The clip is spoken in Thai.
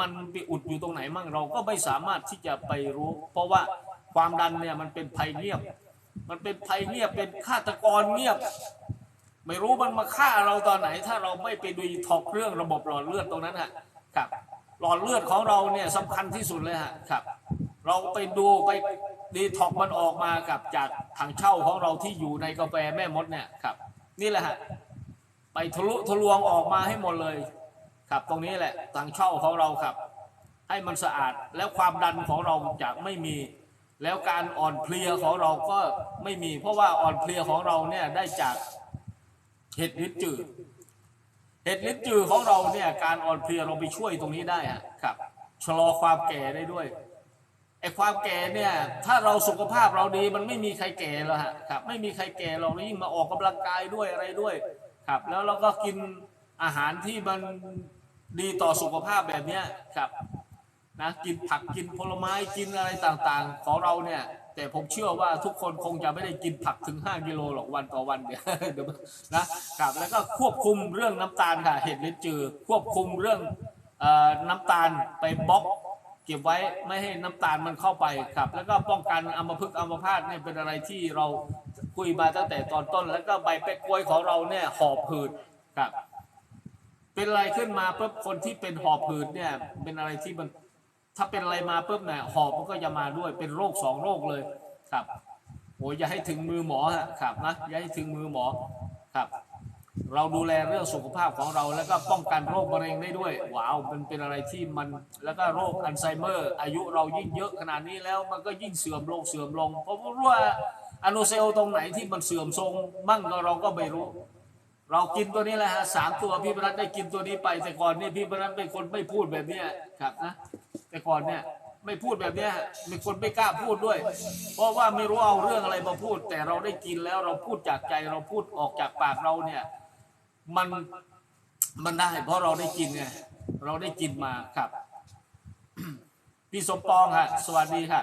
มันไปอุดอยู่ตรงไหนมั่งเราก็ไม่สามารถที่จะไปรู้ เพราะว่าความดันเนี่ยมันเป็นภัยเงียบ มันเป็นภัยเงียบเป็นฆาตกรเงียบ ไม่รู้มันมาฆ่าเราตอนไหน ถ้าเราไม่ไปดูทอกเรื่องระบบหลอดเลือดตรงนั้นฮะครับ หลอดเลือดของเราเนี่ยสำคัญที่สุดเลยฮะครับ เราไปดูไปดีท็อกมันออกมากับจากถังเช่าของเราที่อยู่ในกาแฟแม่มดเนี่ยครับ นี่แหละฮะไปทะลุทะลวงออกมาให้หมดเลย ครับตรงนี้แหละถังเช่าของเราครับ ให้มันสะอาดแล้วความดันของเราจะไม่มี แล้วการอ่อนเพลียของเราก็ไม่มี เพราะว่าอ่อนเพลียของเราเนี่ยได้จากเห็ดลิ้นจืดเห็ดลิ้นจืดของเราเนี่ยการอ่อนเพลียเราไปช่วยตรงนี้ได้อะครับชะลอความแก่ได้ด้วยไอ้ความแก่เนี่ยถ้าเราสุขภาพเราดีมันไม่มีใครแก่แล้วฮะครับไม่มีใครแก่เรายิ่งมาออกกำลังกายด้วยอะไรด้วย ครับ แล้วเราก็กินอาหารที่มัน ดีต่อสุขภาพแบบเนี้ยครับนะกินผักกินผลไม้กินอะไรต่างๆ ของเราเนี่ย แต่ผมเชื่อว่าทุกคนคงจะไม่ได้กินผักถึง 5 กิโลหรอกวันต่อวันเนี่ยเดี๋ยวนะครับแล้วก็ควบคุมเรื่องน้ำตาลค่ะเห็ดลิ้นจือ ควบคุมเรื่องเออน้ำตาลไปบล็อกเก็บไว้ไม่ให้น้ำตาลมันเข้าไปครับ แล้วก็ป้องกันอัมพฤกษ์อัมพาตเนี่ยเป็นอะไรที่เราคุยมาตั้งแต่ตอนต้น แล้วก็ใบเป็ดกล้วยของเราเนี่ยหอบหืดครับ เป็นอะไรขึ้นมาปุ๊บคนที่เป็นหอบหืดเนี่ย เป็นอะไรที่มันถ้าเป็นอะไรมาปุ๊บเนี่ยหอบมันก็จะมาด้วยเป็นโรคสองโรคเลยครับโอ้ยอย่าให้ถึงมือหมอฮะครับนะอย่าให้ถึงมือหมอครับ เราดูแลเรื่องสุขภาพของเราแล้วก็ป้องกันโรคมะเร็งได้ด้วยว้าวมันเป็นอะไรที่มันแล้วก็โรคอัลไซเมอร์ อายุเรายิ่งเยอะขนาดนี้แล้วมันก็ยิ่งเสื่อมลงเสื่อมลงเพราะว่าอนุเซลล์ตรงไหนที่มันเสื่อมทรงมั่งเราก็ไม่รู้ เรากินตัวนี้แหละฮะสามตัวพี่บรัตได้กินตัวนี้ไป แต่ก่อนเนี่ยพี่บรัตเป็นคนไม่พูดแบบเนี้ยครับนะแต่ก่อนเนี่ยไม่พูดแบบเนี้ยมีคนไม่กล้าพูดด้วย เพราะว่าไม่รู้เอาเรื่องอะไรมาพูด แต่เราได้กินแล้วเราพูดจากใจเราพูดออกจากปากเราเนี่ย มันมันได้ เพราะเราได้กินไงเราได้กินมาครับ พี่สมปองค่ะสวัสดีค่ะ